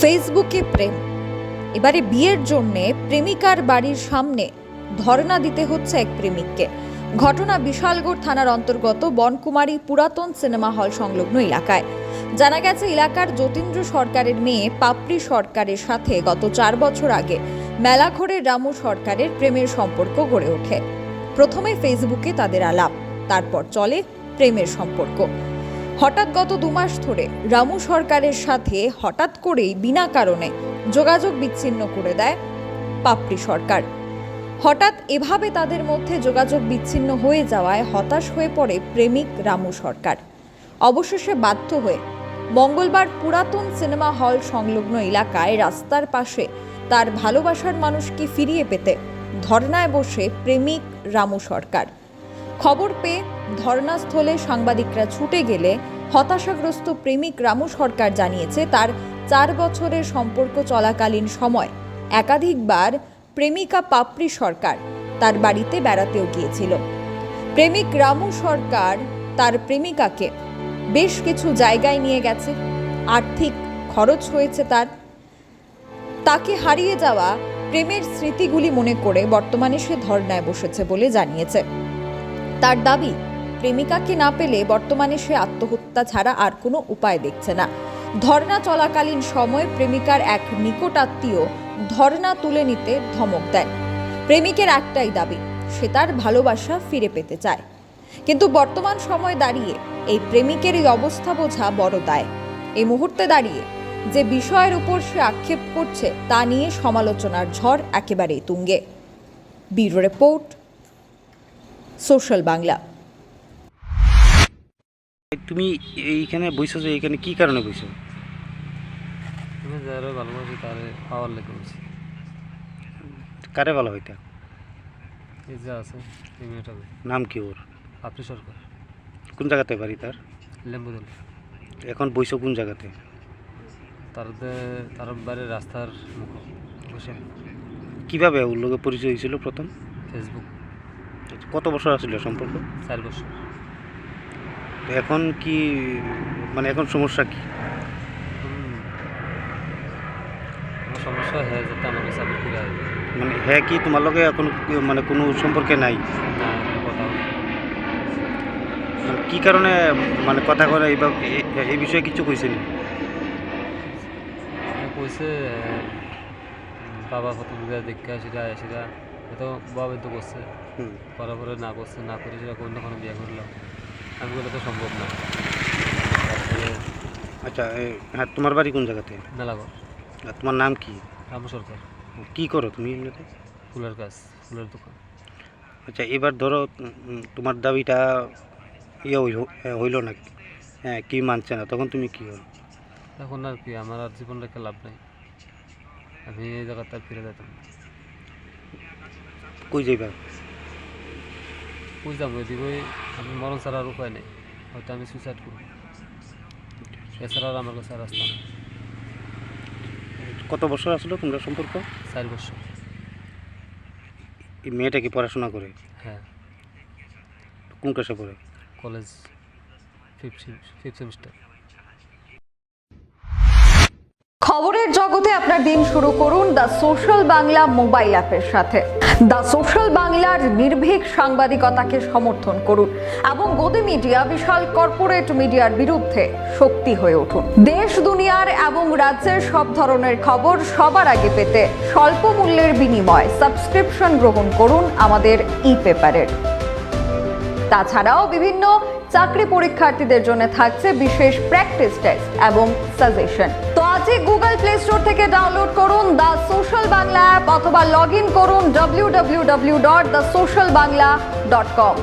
ফেসবুকে প্রেম। এবারে বিয়ের জন্যে প্রেমিকার বাড়ির সামনে ধর্ণা দিতে হচ্ছে এক প্রেমিককে। ঘটনা বিশালগড় থানার অন্তর্গত বনকুমারী পুরাতন সিনেমা হল সংলগ্ন এলাকায়। জানা গেছে, এলাকার যতীন্দ্র সরকারের মেয়ে পাপড়ি সরকারের সাথে গত চার বছর আগে মেলাঘরের রামু সরকারের প্রেমের সম্পর্ক গড়ে ওঠে। প্রথমে ফেসবুকে তাদের আলাপ, তারপর চলে প্রেমের সম্পর্ক। হঠাৎ গত দু মাস ধরে রামু সরকারের সাথে হঠাৎ করেই বিনা কারণে যোগাযোগ বিচ্ছিন্ন করে দেয় পাপড়ি সরকার। হঠাৎ এভাবে তাদের মধ্যে যোগাযোগ বিচ্ছিন্ন হয়ে যাওয়ায় হতাশ হয়ে পড়ে প্রেমিক রামু সরকার। অবশেষে বাধ্য হয়ে মঙ্গলবার পুরাতন সিনেমা হল সংলগ্ন এলাকায় রাস্তার পাশে তার ভালোবাসার মানুষকে ফিরিয়ে পেতে ধর্নায় বসে প্রেমিক রামু সরকার। খবর পেয়ে ধর্নাস্থলে সাংবাদিকরা ছুটে গেলে হতাশাগ্রস্ত প্রেমিক রামু সরকার জানিয়েছে তার চার বছরের সম্পর্ক চলাকালীন সময়। একাধিকবার প্রেমিকা পাপড়ি সরকার তার বাড়িতে বেড়াতেও গিয়েছিল। প্রেমিক রামু সরকার তার প্রেমিকাকে বেশ কিছু জায়গায় নিয়ে গেছে। আর্থিক খরচ হয়েছে তার। তাকে হারিয়ে যাওয়া প্রেমের স্মৃতিগুলি মনে করে বর্তমানে সে ধর্নায় বসেছে বলে জানিয়েছে। তার দাবি প্রেমিকাকে না পেলে বর্তমানে সে আত্মহত্যা ছাড়া আর কোনো উপায় দেখছে না। ধর্না চলাকালীন সময় প্রেমিকার এক নিকটাত্মীয় ধর্না তুলে নিতে ধমক দেন প্রেমিকের একটাই দাবি, সে তার ভালোবাসা ফিরে পেতে চায়। কিন্তু বর্তমান সময় দাঁড়িয়ে এই প্রেমিকের এই অবস্থা বোঝা বড় দায়। এই মুহূর্তে দাঁড়িয়ে যে বিষয়ের উপর সে আক্ষেপ করছে তা নিয়ে সমালোচনার ঝড় একেবারেই তুঙ্গে। Bureau report, Social Bangla. তুমি এইখানে বইছো যে এইখানে কি কারণে বইছো আমি যারা ভালোবাসি তারে পাওয়ার লেগে বলছি কারে ভালো হইতা? এই যে আছে এই মেয়েটাকে নাম কি ওর? আপনি সরকার। কোন জায়গাতে বাড়ি তার? লেম্বুদল। এখন বইছো কোন জায়গাতে? তার তার বাড়ির রাস্তার মুখ বসে। কীভাবে ওর লোকে পরিচয় হয়েছিল প্রথম? ফেসবুক কত বছর আসছিল সম্পর্ক? চার বছর। এখন কি মানে এখন সমস্যা কি? সমস্যা হয়ে আমার কাছে মানে হ্যাঁ কি তোমার লগে এখন মানে কোনো সম্পর্কে নাই? মানে কি কারণে মানে কথা করে এই- বিষয়ে কিছু কইছে কইছে আহ, বাবা প্রথম বিয়ে দেখা সেটা সেটা এত বাবা তো করছে। করার পরে না করছে না করে সেটা কোনো বিয়ে করলাম আমি বলে তো সম্ভব না। আচ্ছা হ্যাঁ তোমার বাড়ি কোন জায়গাতে? মেলাঘর আর তোমার নাম কি? রাম সরকার। কি করো তুমি এমনিতে? ফুলের কাজ ফুলের দোকান। আচ্ছা এবার ধরো তোমার দাবিটা ইয়ে হইল- না হ্যাঁ কি মানছে না তখন তুমি কি হল? এখন আর কি আমার আর জীবন রেখে লাভ নাই। আমি এই জায়গাতে আর ফিরে যেতাম। কই যাইবা? বুঝলাম ওইদিকে আমি মরণ ছাড়া আর উপায় নেই। হয়তো আমি সুইসাইড করব। এছাড়া আর আমার কাছে আর রাস্তা নেই। কত বছর আসলো তোমরা সম্পর্ক? চার বছর। এই মেয়েটা কি পড়াশোনা করে? হ্যাঁ। কোন ক্লাসে পড়ে? কলেজ ফিফথ ফিফথ সেমিস্টার খবরের জগতে আপনার দিন শুরু করুন দ্য সোশ্যাল বাংলা মোবাইল অ্যাপের সাথে। দ্য সোশ্যাল বাংলার নির্ভীক সাংবাদিকতাকে সমর্থন করুন এবং গদি মিডিয়া, বিশাল কর্পোরেট মিডিয়ার বিরুদ্ধে শক্তি হয়ে উঠুন। দেশ, দুনিয়ার এবং রাজ্যের সব ধরনের খবর সবার আগে পেতে স্বল্প মূল্যের বিনিময়ে সাবস্ক্রিপশন গ্রহণ করুন আমাদের ই পেপারের। তাছাড়াও বিভিন্ন চাকরি পরীক্ষার্থীদের জন্য থাকছে বিশেষ প্র্যাকটিস টেস্ট এবং সাজেশন। আজই গুগল প্লে স্টোর থেকে ডাউনলোড করুন দ্য সোশ্যাল বাংলা অ্যাপ অথবা লগ ইন করুন W W W dot the social Bangla dot com